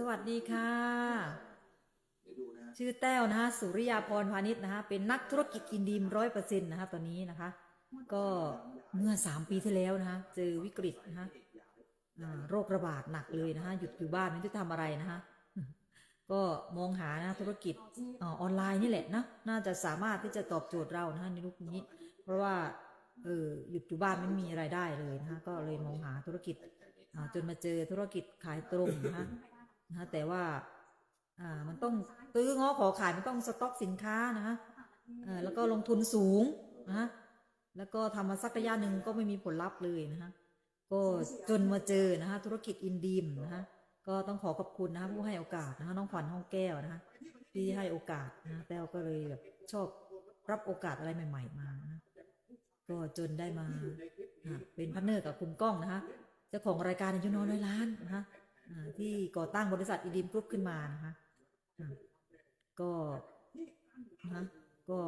สวัสดีค่ะเดี๋ยวดูนะฮะชื่อแต้วนะฮะสุริยาพรพาณิชย์นะฮะเป็นนักธุรกิจกินดีมร้อยเปอร์เซ็นต์นะฮะตอนนี้นะคะ ก็เมื่อสามปีที่แล้วนะฮะเจอวิกฤตนะฮะอ่าโรคระบาดหนักเลยนะฮะหยุดอยู่บ้านไม่ได้ทำอะไรนะฮะก็มองหานะธุรกิจอ่าออนไลน์นี่แหละนะน่าจะสามารถที่จะตอบโจทย์เรานะฮะในยุคนี้ เพราะว่าเออหยุดอยู่บ้านไม่มีรายได้เลยนะฮะก็เลยมองหาธุรกิจอ่าจนมาเจอธุรกิจขายตรงนะฮะ นะฮะแต่ว่า อ่า มันต้องตื้อง้อขอขายมันต้องสต็อกสินค้านะฮะเอ่อแล้วก็ลงทุนสูงนะฮะแล้วก็ทำมาสักระยะหนึ่งก็ไม่มีผลลัพธ์เลยนะฮะก็จนมาเจอนะฮะธุรกิจอินดีมนะฮะก็ต้องขอขอบคุณนะฮะผู้ให้โอกาสนะฮะน้องขวัญห้องแก้วนะฮะที่ให้โอกาสนะแต้วก็เลยแบบชอบรับโอกาสอะไรใหม่ ๆ มานะก็จนได้มาอ่าเป็นพาร์ทเนอร์กับคุณก้องนะฮะเจ้าของรายการอายุน้อยร้อยล้านนะฮะ ที่ก่อตั้งบริษัทอินดีมกรุ๊ปขึ้นมานะคะก็นะก็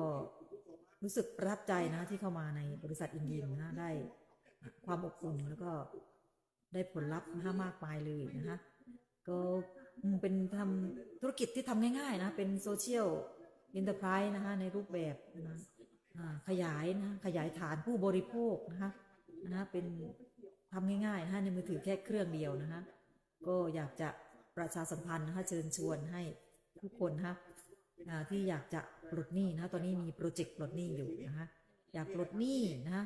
รู้สึกประทับใจนะที่เข้ามาในบริษัทอินดีมนะได้ความอบอุ่นแล้วก็ได้ผลลัพธ์นะมากมายเลยนะคะก็เป็นทำธุรกิจที่ทำง่าย ๆ นะ เป็นโซเชียลอินเตอร์ไพรส์นะคะในรูปแบบนะขยายนะขยายฐานผู้บริโภคนะคะนะเป็นทำง่ายๆนะในมือถือแค่เครื่องเดียวนะคะ ก็อยากจะประชาสัมพันธ์นะคะเชิญชวนให้ทุกคนนะคะที่อยากจะปลดหนี้นะคะตอนนี้มีโปรเจกต์ปลดหนี้อยู่นะคะอยากปลดหนี้นะคะ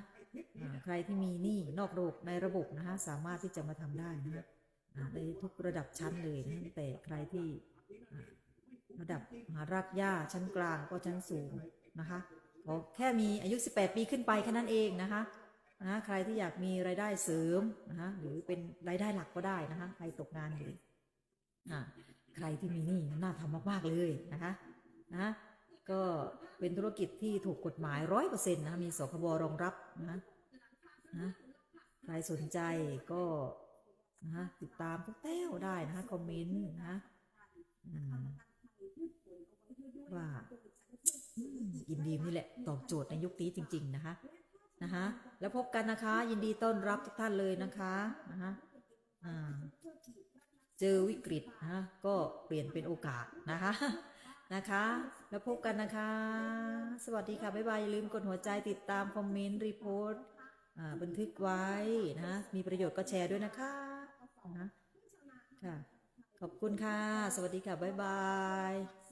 ใครที่มีหนี้นอกระบบในระบบนะคะสามารถที่จะมาทำได้นะคะในทุกระดับชั้นเลยนะั้งแต่ใครที่ระดับมหารากย่าชั้นกลางก็ชั้นสูงนะคะขอแค่มีอายุ 18 ปีขึ้นไปแค่นั้นเองนะคะ นะใครที่อยากมีรายได้เสริมนะคะหรือเป็นรายได้หลักก็ได้นะคะใครตกงานอยู่อ่าใครที่มีหนี้น่าทำมากๆเลยนะคะนะก็เป็นธุรกิจที่ถูกกฎหมายร้อยเปอร์เซ็นต์นะมีสคบรองรับนะนะใครสนใจก็นะติดตามพวกแต้วได้นะคะคอมเมนต์นะอืมว่าอืมยินดีนี่แหละ ตอบโจทย์ในยุคนี้จริง ๆ นะคะ นะคะแล้วพบกันนะคะ ยินดีต้อนรับทุกท่านเลยนะคะนะคะเจอวิกฤตนะะก็เปลี่ยนเป็นโอกาสนะคะนะคะ แล้วพบกันนะคะ สวัสดีค่ะ บ๊ายบาย อย่าลืมกดหัวใจติดตาม คอมเมนต์ รีโพสต์บันทึกไว้นะ มีประโยชน์ก็แชร์ด้วยนะคะนะคะค่ะ ขอบคุณค่ะ สวัสดีค่ะ บ๊ายบาย